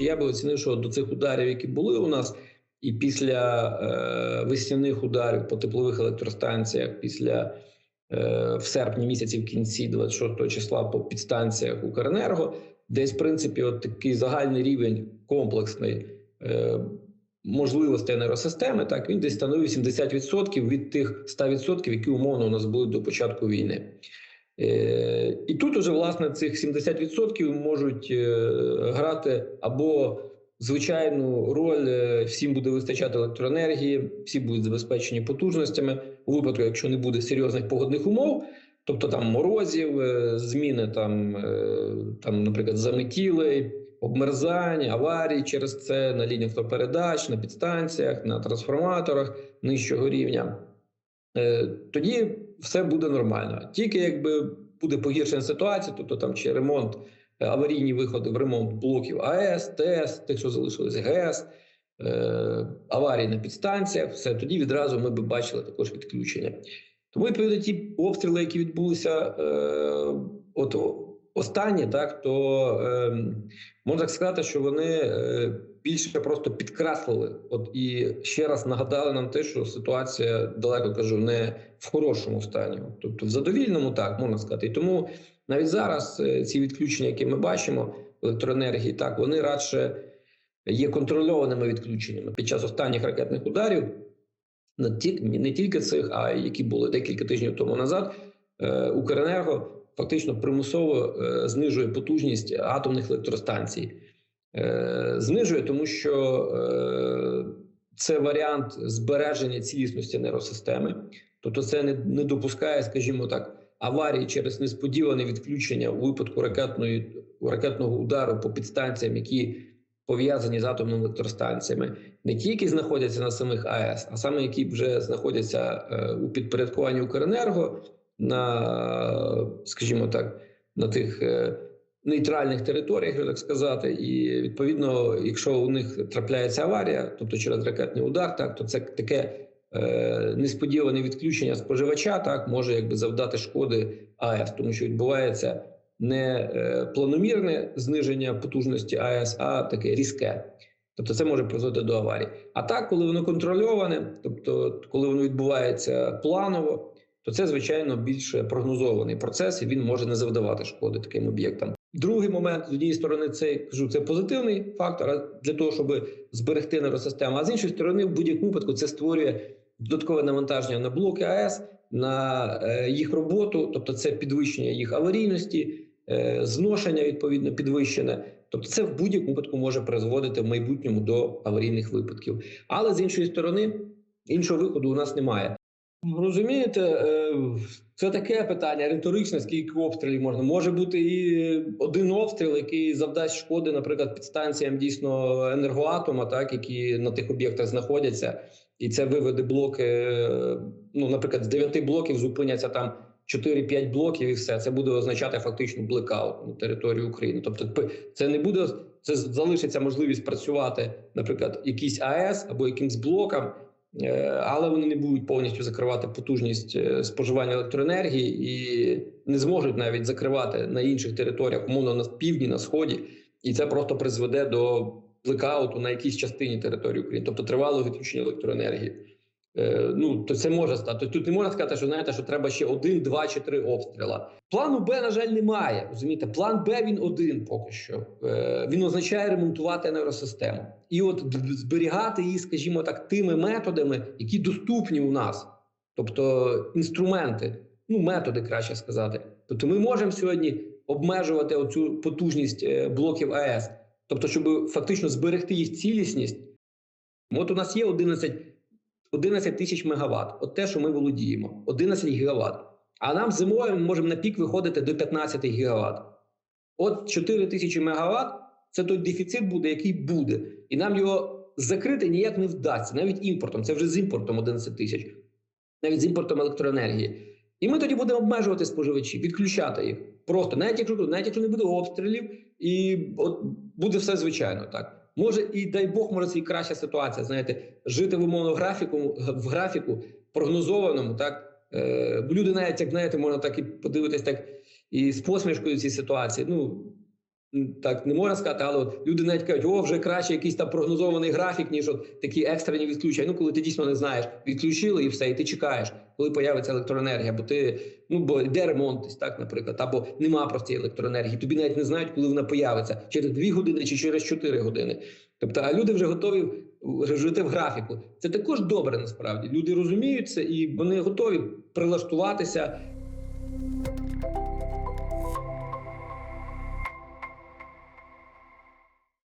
Я би оцінив, що до цих ударів, які були у нас, і після е, весняних ударів по теплових електростанціях, після е, в серпні місяці, в кінці 26 числа по підстанціях Укренерго, десь в принципі от такий загальний рівень комплексний. Е, Можливостей енергосистеми, так він десь становив 70% від тих 100%, які умовно у нас були до початку війни. Е, І тут уже власне цих 70% можуть е, грати або звичайну роль, е, всім буде вистачати електроенергії, всі будуть забезпечені потужностями у випадку, якщо не буде серйозних погодних умов, тобто там морозів, зміни там, там, наприклад, заметілей, обмерзань, аварій через це на лініях електропередач, на підстанціях, на трансформаторах нижчого рівня. Е, Тоді все буде нормально. Тільки якби буде погіршена ситуація, тобто там чи ремонт, е, аварійні виходи в ремонт блоків АЕС, ТЕС, тих, що залишились ГЕС, е, аварії на підстанціях, все тоді відразу ми б бачили також відключення. Тому відповідно ті обстріли, які відбулися, от останні, так то е, можна сказати, що вони е, більше просто підкреслили, от і ще раз нагадали нам те, що ситуація далеко кажу, не в хорошому стані, тобто в задовільному, так можна сказати. І тому навіть зараз е, ці відключення, які ми бачимо електроенергії, так вони радше є контрольованими відключеннями під час останніх ракетних ударів. Не ті- не тільки цих, а які були декілька тижнів тому назад. е, Укренерго фактично примусово е, знижує потужність атомних електростанцій. Е, Знижує, тому що е, це варіант збереження цілісності енергосистеми, тобто це не, допускає, скажімо так, аварії через несподіване відключення у випадку ракетної ракетного удару по підстанціям, які пов'язані з атомними електростанціями, не тільки знаходяться на самих АЕС, а саме які вже знаходяться у підпорядкуванні Укренерго на, скажімо так, на тих е, нейтральних територіях, так сказати, і відповідно, якщо у них трапляється аварія, тобто через ракетний удар, так то це таке е, несподіване відключення споживача, так може якби завдати шкоди АЕС, тому що відбувається не е, планомірне зниження потужності АЕС, а таке різке. Тобто це може призводити до аварії. А так, коли воно контрольоване, тобто коли воно відбувається планово, то це звичайно більш прогнозований процес, і він може не завдавати шкоди таким об'єктам. Другий момент з однієї сторони, це кажу, це позитивний фактор для того, щоб зберегти енергосистему. А з іншої сторони, в будь-якому випадку це створює додаткове навантаження на блоки АЕС, на е, їх роботу, тобто це підвищення їх аварійності, е, зношення відповідно підвищене. Тобто, це в будь-якому випадку може призводити в майбутньому до аварійних випадків. Але з іншої сторони, іншого виходу у нас немає. Розумієте, е, це таке питання риторичне, скільки обстрілів можна. Може бути і один обстріл, який завдасть шкоди, наприклад, підстанціям дійсно енергоатома, так які на тих об'єктах знаходяться, і це виведе блоки. е, Ну, наприклад, з 9 блоків зупиняться там 4-5 блоків, і все це буде означати фактично блекаут на території України. Тобто, це не буде це залишиться можливість працювати, наприклад, якийсь АЕС або якимсь блокам. Е, але вони не будуть повністю закривати потужність е, споживання електроенергії і не зможуть навіть закривати на інших територіях, умовно на півдні, на сході, і це просто призведе до блекауту на якійсь частині території України, тобто тривалого відключення електроенергії. Е, Ну то це може стати. Тут не можна сказати, що знаєте, що треба ще один, два чи три обстріла. Плану Б, на жаль, немає. Розумієте, план Б він один поки що. Е, Він означає ремонтувати енергосистему і от зберігати її, скажімо так, тими методами, які доступні у нас, тобто інструменти, ну методи краще сказати. Тобто, ми можемо сьогодні обмежувати оцю потужність е, блоків АЕС, тобто, щоб фактично зберегти їх цілісність. От у нас є 11 11 тисяч мегаватт. От те, що ми володіємо, 11 гігаватт. А нам зимою ми можемо на пік виходити до 15 гігаватт. От 4 тисячі мегаватт – це той дефіцит буде, який буде. І нам його закрити ніяк не вдасться, навіть імпортом. Це вже з імпортом 11 тисяч, навіть з імпортом електроенергії. І ми тоді будемо обмежувати споживачів, відключати їх. Просто навіть якщо навіть якщо не буде обстрілів, і от буде все звичайно так. Може, і дай Бог, може і краща ситуація. Знаєте, жити в умовно графіку в графіку прогнозованому, так е, люди навіть як знаєте, можна так і подивитись так і з посмішкою в цій ситуації. Ну так не можна сказати, але люди навіть кажуть, о, вже краще якийсь там прогнозований графік, ніж от такі екстрені відключення. Ну, коли ти дійсно не знаєш, відключили і все, і ти чекаєш, коли появиться електроенергія, бо ти ну бо йде ремонт, так, наприклад, або нема цієї електроенергії. Тобі навіть не знають, коли вона появиться через 2 години чи через 4 години. Тобто, а люди вже готові жити в графіку. Це також добре насправді. Люди розуміють це і вони готові прилаштуватися